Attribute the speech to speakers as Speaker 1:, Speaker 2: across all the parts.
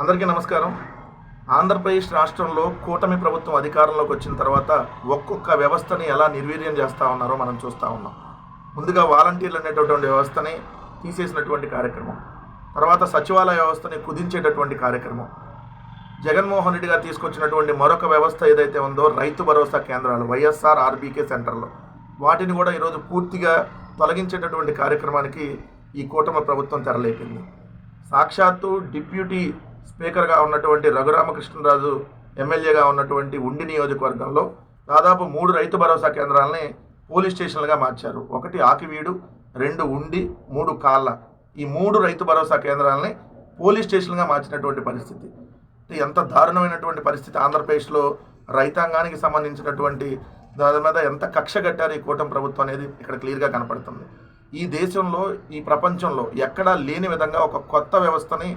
Speaker 1: అందరికీ నమస్కారం. ఆంధ్రప్రదేశ్ రాష్ట్రంలో కూటమి ప్రభుత్వం అధికారంలోకి వచ్చిన తర్వాత ఒక్కొక్క వ్యవస్థని ఎలా నిర్వీర్యం చేస్తూ ఉన్నారో మనం చూస్తూ ఉన్నాం. ముందుగా వాలంటీర్లు అనేటటువంటి వ్యవస్థని తీసేసినటువంటి కార్యక్రమం. తర్వాత సచివాలయ వ్యవస్థని కుదించేటటువంటి కార్యక్రమం. జగన్మోహన్ రెడ్డి గారు తీసుకొచ్చినటువంటి మరొక వ్యవస్థ ఏదైతే ఉందో రైతు భరోసా కేంద్రాలు వైఎస్ఆర్ ఆర్బీకే సెంటర్లో. వాటిని కూడా ఈరోజు పూర్తిగా తొలగించేటటువంటి కార్యక్రమానికి ఈ కూటమి ప్రభుత్వం తెరలేపింది. సాక్షాత్తు డిప్యూటీ స్పీకర్గా ఉన్నటువంటి రఘురామకృష్ణరాజు ఎమ్మెల్యేగా ఉన్నటువంటి ఉండి నియోజకవర్గంలో దాదాపు మూడు రైతు భరోసా కేంద్రాలని పోలీస్ స్టేషన్లుగా మార్చారు. ఒకటి ఆకివీడు రెండు ఉండి మూడు కాళ్ళ. ఈ మూడు రైతు భరోసా కేంద్రాలని పోలీస్ స్టేషన్గా మార్చినటువంటి పరిస్థితి. ఎంత దారుణమైనటువంటి పరిస్థితి ఆంధ్రప్రదేశ్లో రైతాంగానికి సంబంధించినటువంటి దాని మీద ఎంత కక్ష కట్టారు ఈ కూటమి ప్రభుత్వం అనేది ఇక్కడ క్లియర్గా కనపడుతుంది. ఈ దేశంలో ఈ ప్రపంచంలో ఎక్కడా లేని విధంగా ఒక కొత్త వ్యవస్థని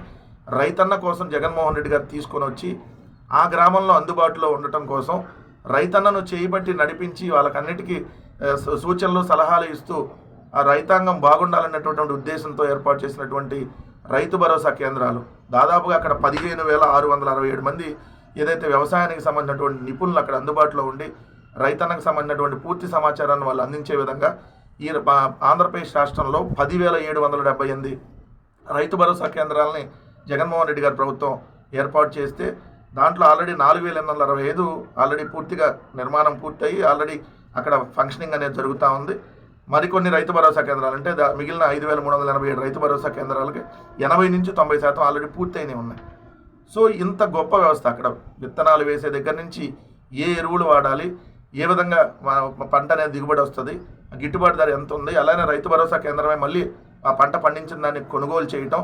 Speaker 1: రైతన్న కోసం జగన్మోహన్ రెడ్డి గారు తీసుకొని వచ్చి ఆ గ్రామంలో అందుబాటులో ఉండటం కోసం రైతన్నను చేయబట్టి నడిపించి వాళ్ళకన్నిటికీ సూచనలు సలహాలు ఇస్తూ ఆ రైతాంగం బాగుండాలన్నటువంటి ఉద్దేశంతో ఏర్పాటు చేసినటువంటి రైతు భరోసా కేంద్రాలు. దాదాపుగా అక్కడ పదిహేను వేల ఆరు వందల అరవై ఏడు మంది ఏదైతే వ్యవసాయానికి సంబంధించినటువంటి నిపుణులు అక్కడ అందుబాటులో ఉండి రైతన్నకు సంబంధించినటువంటి పూర్తి సమాచారాన్ని వాళ్ళు అందించే విధంగా ఈ ఆంధ్రప్రదేశ్ రాష్ట్రంలో పదివేల ఏడు వందల డెబ్బై ఎనిమిది రైతు భరోసా కేంద్రాలని జగన్మోహన్ రెడ్డి గారి ప్రభుత్వం ఏర్పాటు చేస్తే దాంట్లో ఆల్రెడీ నాలుగు వేల ఎనిమిది వందల అరవై ఐదు ఆల్రెడీ పూర్తిగా నిర్మాణం పూర్తయి ఆల్రెడీ అక్కడ ఫంక్షనింగ్ అనేది జరుగుతూ ఉంది. మరికొన్ని రైతు భరోసా కేంద్రాలు అంటే దా- మిగిలిన ఐదు వేల మూడు వందల ఎనభై ఏడు రైతు భరోసా కేంద్రాలకి ఎనభై నుంచి తొంభై శాతం ఆల్రెడీ పూర్తయినవి ఉన్నాయి. సో ఇంత గొప్ప వ్యవస్థ అక్కడ విత్తనాలు వేసే దగ్గర నుంచి ఏ ఎరువులు వాడాలి ఏ విధంగా మా- పంట అనేది దిగుబడి వస్తుంది గిట్టుబాటు ధర ఎంత ఉంది అలానే రైతు భరోసా కేంద్రమే మళ్ళీ ఆ పంట పండించిన దాన్ని కొనుగోలు చేయటం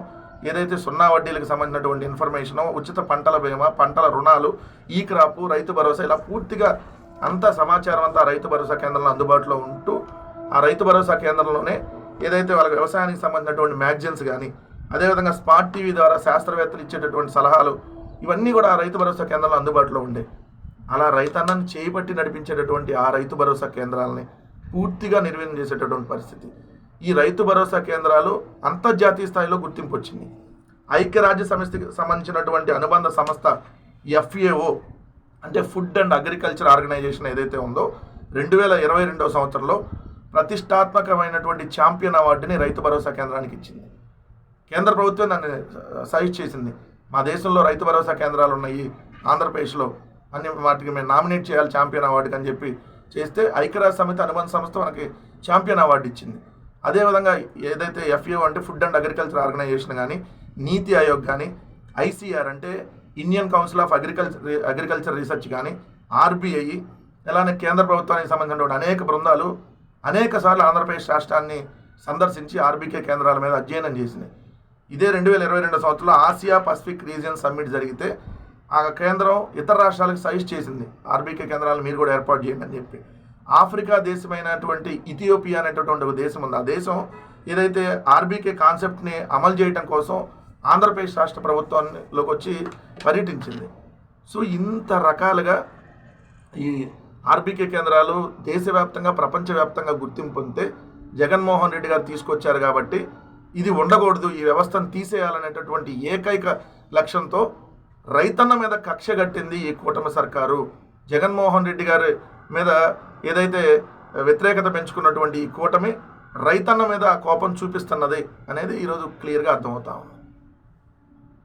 Speaker 1: ఏదైతే సున్నా వడ్డీలకు సంబంధించినటువంటి ఇన్ఫర్మేషన్ ఉచిత పంటల బీమా పంటల రుణాలు ఈ క్రాపు రైతు భరోసా ఇలా పూర్తిగా అంతా సమాచారం అంతా రైతు భరోసా కేంద్రంలో అందుబాటులో ఉంటూ ఆ రైతు భరోసా కేంద్రంలోనే ఏదైతే వాళ్ళ వ్యవసాయానికి సంబంధించినటువంటి మ్యాగజైన్స్ కానీ అదేవిధంగా స్మార్ట్ టీవీ ద్వారా శాస్త్రవేత్తలు ఇచ్చేటటువంటి సలహాలు ఇవన్నీ కూడా ఆ రైతు భరోసా కేంద్రంలో అందుబాటులో ఉండే. అలా రైతన్నను చేపట్టి నడిపించేటటువంటి ఆ రైతు భరోసా కేంద్రాలని పూర్తిగా నిర్వీర్యం చేసేటటువంటి పరిస్థితి. ఈ రైతు భరోసా కేంద్రాలు అంతర్జాతీయ స్థాయిలో గుర్తింపు వచ్చింది. ఐక్యరాజ్య సమితికి సంబంధించినటువంటి అనుబంధ సంస్థ ఎఫ్ఏఓ అంటే ఫుడ్ అండ్ అగ్రికల్చర్ ఆర్గనైజేషన్ ఏదైతే ఉందో రెండు వేల ఇరవై రెండవ సంవత్సరంలో ప్రతిష్టాత్మకమైనటువంటి ఛాంపియన్ అవార్డుని రైతు భరోసా కేంద్రానికి ఇచ్చింది. కేంద్ర ప్రభుత్వం దాన్ని సజెస్ట్ చేసింది. మా దేశంలో రైతు భరోసా కేంద్రాలు ఉన్నాయి. ఆంధ్రప్రదేశ్లో అన్ని వాటికి మేము నామినేట్ చేయాలి ఛాంపియన్ అవార్డుకి అని చెప్పి చేస్తే ఐక్యరాజ్య సమితి అనుబంధ సంస్థ మనకి ఛాంపియన్ అవార్డు ఇచ్చింది. అదేవిధంగా ఏదైతే ఎఫ్ఏఓ అంటే ఫుడ్ అండ్ అగ్రికల్చర్ ఆర్గనైజేషన్ కానీ నీతి ఆయోగ్ కానీ ఐసీఆర్ అంటే Indian council of agriculture agriculture research కానీ ఆర్బీఐ ఇలానే కేంద్ర ప్రభుత్వానికి సంబంధించిన అనేక బృందాలు అనేక సార్లు ఆంధ్రప్రదేశ్ రాష్ట్రాన్ని సందర్శించి ఆర్బీకే కేంద్రాల మీద అధ్యయనం చేసినాయి ఇదే రెండు వేల ఇరవై రెండు సంవత్సరంలో ఆసియా పసిఫిక్ రీజియన్ సమ్మిట్ జరిగితే ఆ కేంద్రం ఇతర రాష్ట్రాలకు సజెస్ట్ చేసింది. ఆర్బీకే కేంద్రాలను మీరు కూడా ఏర్పాటు చేయండి అని చెప్పి. ఆఫ్రికా దేశమైనటువంటి ఇథియోపియా అనేటటువంటి ఒక దేశం ఉంది. ఆ దేశం ఏదైతే ఆర్బీకే కాన్సెప్ట్ని అమలు చేయడం కోసం ఆంధ్రప్రదేశ్ రాష్ట్ర ప్రభుత్వంలోకి వచ్చి పర్యటించింది. సో ఇంత రకాలుగా ఈ ఆర్బీకే కేంద్రాలు దేశవ్యాప్తంగా ప్రపంచవ్యాప్తంగా గుర్తింపు పొందితే జగన్మోహన్ రెడ్డి గారు తీసుకొచ్చారు కాబట్టి ఇది ఉండకూడదు. ఈ వ్యవస్థను తీసేయాలనేటటువంటి ఏకైక లక్ష్యంతో రైతన్న మీద కక్ష కట్టింది ఈ కూటమి సర్కారు. జగన్మోహన్ రెడ్డి గారి మీద ఏదైతే వ్యతిరేకత పెంచుకున్నటువంటి ఈ కూటమి రైతన్న మీద కోపం చూపిస్తున్నది అనేది ఈరోజు క్లియర్గా అర్థమవుతా ఉంది.